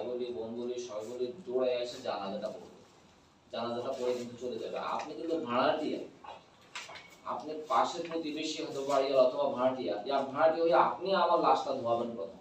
ভাই বলি বোন বলি সবাই বলি দৌড়ে এসে জানাজাটা পড়বে। জানাজাটা পড়ে কিন্তু চলে যাবে। আপনি কিন্তু ভাড়াটিয়া। আপনি পাশের প্রতিবেশী হয়তো বাড়িওয়ালা অথবা ভাড়াটিয়া। যা ভাড়াটিয়া হয়ে আপনি আমার লাশটা ধোয়াবেন প্রথম।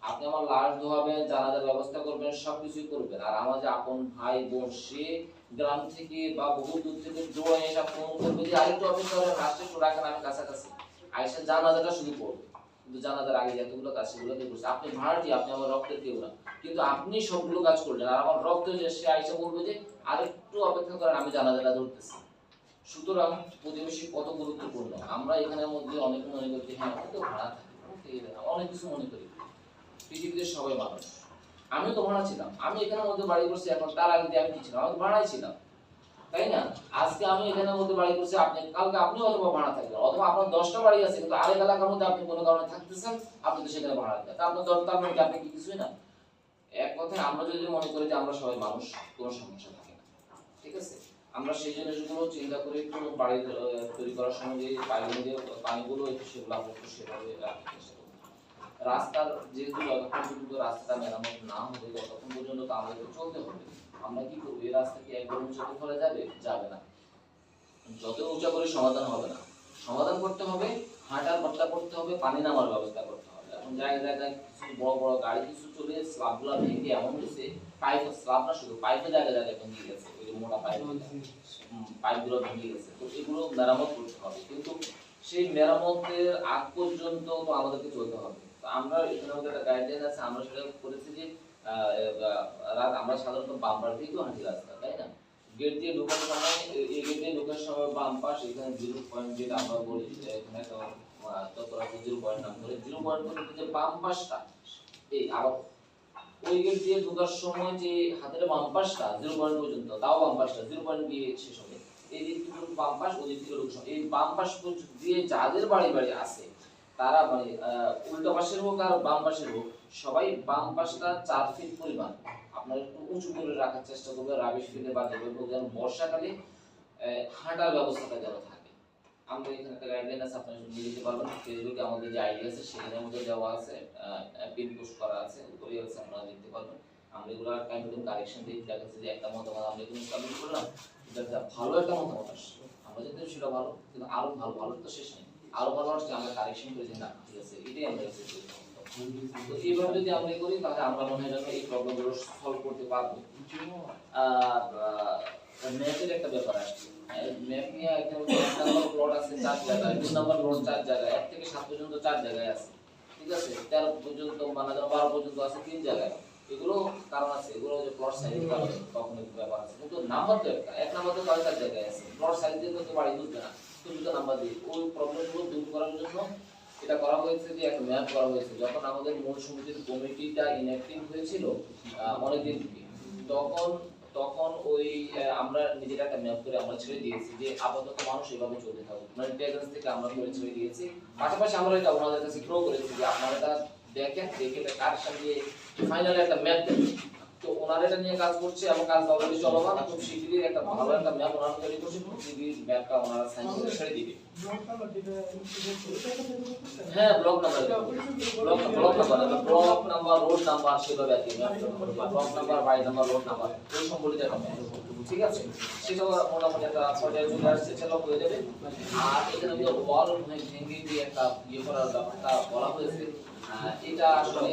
আপনি আমার লাশ ধোয়াবেন জানাজার ব্যবস্থা করবেন, সবকিছুই করবেন। আর আমার যে আপন ভাই বোন, সে গ্রাম থেকে বা বহু দূর থেকে দৌড়ে এসে ফোন করবে যে, আরেকটু অপেক্ষা করেন লাশটা একটু আমি কাছাকাছি। আইসা জানাজাটা শুরু পড়বে কিন্তু জানাজার আগে যতগুলো কাজ সেগুলো দিয়ে করছে। আপনি ভাড়াটি আপনি আমার রক্তের কেউ না। কিন্তু আপনি সবগুলো কাজ করলেন আর আমার রক্ত যে সে আইসা বলবে যে আরেকটু অপেক্ষা করেন, আমি জানাজাটা ধরতেছি। সুতরাং প্রতিবেশী কত গুরুত্বপূর্ণ? আমরা এখানের মধ্যে অনেক মনে করি হ্যাঁ তো ভাড়া অনেক কিছু মনে করি। পৃথিবীতে সবাই মানুষ। আমিও তো ভাড়া ছিলাম। আমি এখানের মধ্যে বাড়ি করছি, এখন তার আগে দিয়ে আমি কি ছিলাম আমি ভাড়াই ছিলাম। তাই না? আজকে আমি এখানের মধ্যে বাড়ি করছি আপনি, কালকে আপনি অথবা ভাড়া থাকবেন, অথবা আপনার দশটা বাড়ি আছে, কিন্তু আরেক এলাকার মধ্যে আপনি কোনো কারণে থাকতেছেন, আপনি তো সেখানে ভাড়া তা আপনার দশ, তার মানে আপনি কি কিছুই না? এক কথায় আমরা যদি মনে করি যে আমরা সবাই মানুষ, কোনো সমস্যা থাকে না। ঠিক আছে? আমরা সেই জিনিসগুলো চিন্তা করে একটু বাড়ি তৈরি করার সময় যে পানিগুলো যে পানিগুলো সেগুলো আমরা একটু সেভাবে রাস্তার যেহেতু যতক্ষণ পর্যন্ত রাস্তাটা মেরামত না হবে ততক্ষণ পর্যন্ত তো আমাদেরকে চলতে হবে আমরা কি করব? এই রাস্তা কি একদম উঁচুতে ফেলে যাবে? যাবে না। যত উঁচা করে সমাধান হবে না। সমাধান করতে হবে হাঁটার পাতলা করতে হবে পানি নামার ব্যবস্থা করতে হবে। এখন জায়গায় জায়গায় কিছু বড় বড় গাড়ি কিছু চলে স্ল্যাবগুলো ভেঙে এমন হয়েছে পাইপ স্ল্যাব না শুধু পাইপে জায়গায় জায়গায় ভেঙে গেছে ওই মোটা পাইপ। পাইপগুলো ভেঙে গেছে। তো এগুলো মেরামত করতে হবে। কিন্তু সেই মেরামতের আগ পর্যন্ত তো আমাদেরকে চলতে হবে। তো আমরা এখানে আমাদের একটা গাইডলাইন আছে আমরা সেটা করেছি যে আমরা সাধারণত বাম্পার দিকেও হাঁটি রাস্তা, তাই না? গেট দিয়ে ঢোকার সময়, এই গেট দিয়ে ঢোকার সময় বাম পাশ এখানে জিরো পয়েন্ট যেটা আমরা বলি এখানে জিরো পয়েন্ট নাম করে জিরো পয়েন্ট যে বাম পাশটা এই ওই গেট দিয়ে ঢোকার সময় যে হাতের বাম পাশটা জিরো পয়েন্ট পর্যন্ত, তাও বাম পাশটা জিরো পয়েন্ট দিয়ে শেষ হবে। এই দিক থেকে বাম পাশ ওই দিক থেকে এই বাম পাশ দিয়ে যাদের বাড়ি বাড়ি আছে তারা মানে উল্টো পাশের হোক আর বাম পাশের হোক, সবাই বাম পাশটা চার ফিট পরিমাণ। আপনার একটু উঁচু করে রাখার চেষ্টা করবে রাবিশ ফিটে বা দেবে যেন বর্ষাকালে হাঁটার ব্যবস্থাটা যেন থাকে। আমরা এখানে একটা গাইডলাইন আছে, আপনারা নিয়ে পারবেন। ফেসবুকে আমাদের যে আইডি আছে, সেখানের মধ্যে দেওয়া আছে পিন পোস্ট করা আছে উপরে আছে, আপনারা দেখতে পারবেন। আমরা এগুলো টাইম টাইম কারেকশন দিয়ে দেখা যাচ্ছে যে একটা মতামত আমরা এখানে সাবমিট করলাম, এটা ভালো একটা মতামত আসছে। আমরা যদি সেটা ভালো, কিন্তু আরও ভালো ভালো তো শেষ নেই আরও ভালো আসছে, আমরা কারেকশন করে না ঠিক আছে? এটাই আমরা তো এইভাবে যদি আমরা করি, তাহলে আমরা মনে হয় এই প্রবলেমগুলো সলভ করতে পারব। আর ম্যাপের একটা ব্যাপার আসছে ম্যাপ নিয়ে এখানে এক নাম্বার প্লট আছে, চার জায়গায় দুই নাম্বার প্লট চার জায়গায়, এক থেকে সাত পর্যন্ত চার জায়গায় আছে, ঠিক আছে? তেরো পর্যন্ত মানে বারো পর্যন্ত আছে, তিন জায়গায়। এগুলো কারণ আছে, এগুলো যে প্লট সাইজ কারণ তখন একটু ব্যাপার আছে। কিন্তু নাম্বার তো একটা, এক নাম্বার তো চার জায়গায় আছে। প্লট সাইজ দিয়ে তো বাড়ি তুলবে না। তো নাম্বার দিয়ে। ওই প্রবলেমগুলো দূর করার জন্য এটা করা হয়েছে যে একটা ম্যাপ করা হয়েছে। যখন আমাদের মূল সমিতির কমিটিটা ইনঅ্যাক্টিভ হয়েছিল অনেকদিন থেকে, তখন তখন ওই আমরা নিজেরা একটা ম্যাপ করে আমরা ছেড়ে দিয়েছি যে আপাতত মানুষ এভাবে চলতে থাকুক। মানে টেগেন্স থেকে আমরা করে ছেড়ে দিয়েছি। পাশাপাশি আমরা এটা ওনাদের কাছে গ্রো করেছি যে আপনারা দেখেন, দেখে এটা কারেকশন দিয়ে ফাইনালি একটা ম্যাপ দেন তো এটা নিয়ে কাজ করছে এবং কাজ অলরেডি চলমান খুব একটা ভালো একটা ম্যাপ ওনারা তৈরি করছে। শীঘ্রই ম্যাপটা ওনারা সাইন করে ছেড়ে দিবে। হ্যাঁ block number block block number block number road number সেভাবে আর block number by number road number এই সম্বলিত একটা। ঠিক আছে? সেটাও মোটামুটি একটা পর্যায়ে চলে আসছে সেটাও হয়ে যাবে। আর এখানে যে ওয়াল ভেঙে দিয়ে একটা ইয়ে করার ব্যাপারটা বলা হয়েছে। এটা আসলে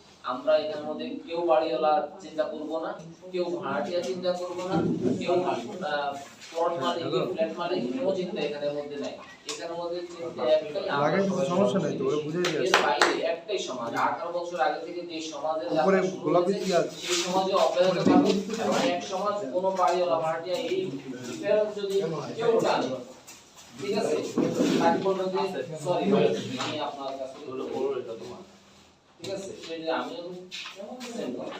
আমরা এখানের মধ্যে কেউ বাড়িওয়ালা চিন্তা করব না কেউ ভাড়াটিয়া চিন্তা করব না কেউ প্লট মালিক ফ্ল্যাট মালিক কোনো চিন্তা এখানের মধ্যে নাই। এখানের মধ্যে চিন্তা একটাই আমরা লাগাই সবাই সমস্যা নাই তো, ওরা বুঝাই বাইরে একটাই সমাজ আঠারো বছর আগে থেকে যে সমাজের উপরে গোলাপি কি আছে? সেই সমাজে অব্যাহত থাকুক। এক সমাজ কোনো বাড়িওয়ালা ভাড়াটিয়া এই ফেরত যদি কেউ টানে ঠিক আছে? সরি আমি আপনার কাছে হলো এটা তোমার। ঠিক আছে? সেই যে আমিও same কথা।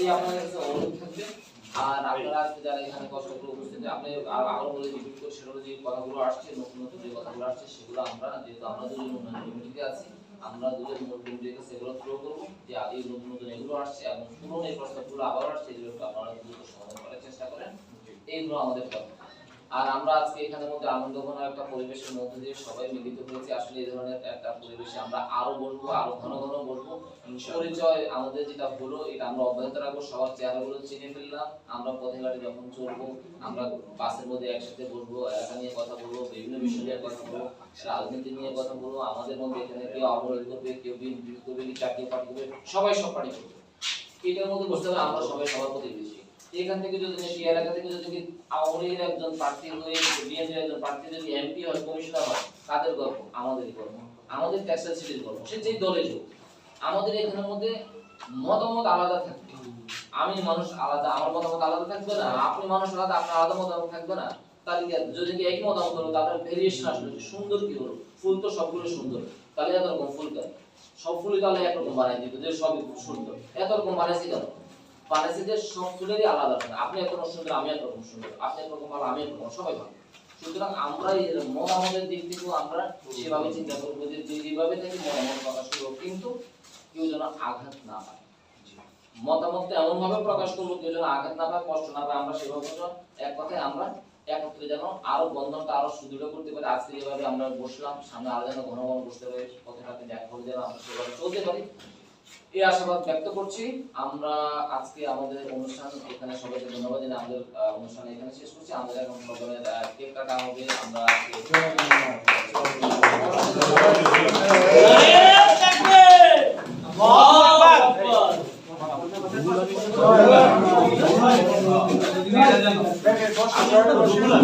এই আপনার কাছে অনুরোধ থাকবে। আর আপনারা আজকে যারা এখানে কষ্ট করে উপস্থিত আপনি আরও বলে রিপিট করে সেগুলো যে কথাগুলো আসছে নতুন নতুন যে কথাগুলো আসছে সেগুলো আমরা যেহেতু আমরা দুজন উন্নয়ন কমিটিতে আছি আমরা দুজন মূল কমিটিকে সেগুলো থ্রো করব। যে আগে নতুন নতুন এগুলো আসছে এবং পুরনো এই প্রস্তাবগুলো আবার আসছে এগুলো আপনারা দ্রুত সমাধান করার চেষ্টা করেন। এইগুলো আমাদের কথা আর আমরা আজকে এখানের মধ্যে আনন্দ ঘন একটা পরিবেশের মধ্যে দিয়ে সবাই মিলিত হয়েছি। আসলে এই ধরনের একটা পরিবেশে আমরা আরও বলব আরও ঘন ঘন বলব পরিচয় আমাদের যেটা হলো, এটা আমরা অব্যাহত রাখব। সবার চেহারাগুলো চিনে ফেললাম। আমরা পথে ঘাটে যখন চলবো আমরা বাসের মধ্যে একসাথে বলব এলাকা নিয়ে কথা বলব, বিভিন্ন বিষয় নিয়ে কথা বলব, রাজনীতি নিয়ে কথা বলব, আমাদের মধ্যে এখানে কেউ আবরণ করবে, কেউ বিএনপি করবে চাকরি পার্টি করবে, সবাই সব পার্টি করবে। এটার মধ্যে বসতে হবে আমরা সবাই সবার প্রতিবেশী এখান থেকে যদি এই এলাকা থেকে যদি আওয়ামী লীগের একজন প্রার্থী হয়ে, বিএনপির একজন প্রার্থী যদি এমপি হয়, কমিশনার হয়, কাদের গর্ব? আমাদেরই গর্ব। আমাদের টেক্সটাইল সিটির গর্ব। সে যেই দলে যোগ, আমাদের এখানের মধ্যে মতামত আলাদা থাকবে। আমি মানুষ আলাদা, আমার মতামত আলাদা থাকবে না। আপনি মানুষ আলাদা, আপনার আলাদা মতামত থাকবে না। তাহলে যদি একই মতামত হলো তাদের ভেরিয়েশন আসলো সুন্দর কি হলো? ফুল তো সবগুলো সুন্দর। তাহলে এত রকম ফুল কেন? সব ফুলই তাহলে একরকম বানাই দিত যে সবই সুন্দর। এত রকম বানাইছি কেন? আপনি আমি আপনি আমি সবাই ভালো। সুতরাং আমরা মতামতের দিক আমরা চিন্তা মতামত প্রকাশ করব, কিন্তু কেউ যেন আঘাত না পায়। মতামতটা এমন ভাবে প্রকাশ করব, কেউ যেন আঘাত না পায়, কষ্ট না পায়, আমরা সেভাবে এক কথায় আমরা একত্রে যেন আরও বন্ধনটা আরও সুদৃঢ় করতে পারি। আজকে যেভাবে আমরা বসলাম, সামনে আরও যেন ঘন ঘন বসতে পারি পথে দেখা করে যেন আমরা সেভাবে চলতে পারি। এই আশাবাদ ব্যক্ত করছি। আমরা আজকে আমাদের অনুষ্ঠান এখানে সবাইকে ধন্যবাদ জানিয়ে আমাদের অনুষ্ঠান এখানে শেষ করছি। আমাদের এখন সকলের কেক কাটা হবে। আমরা.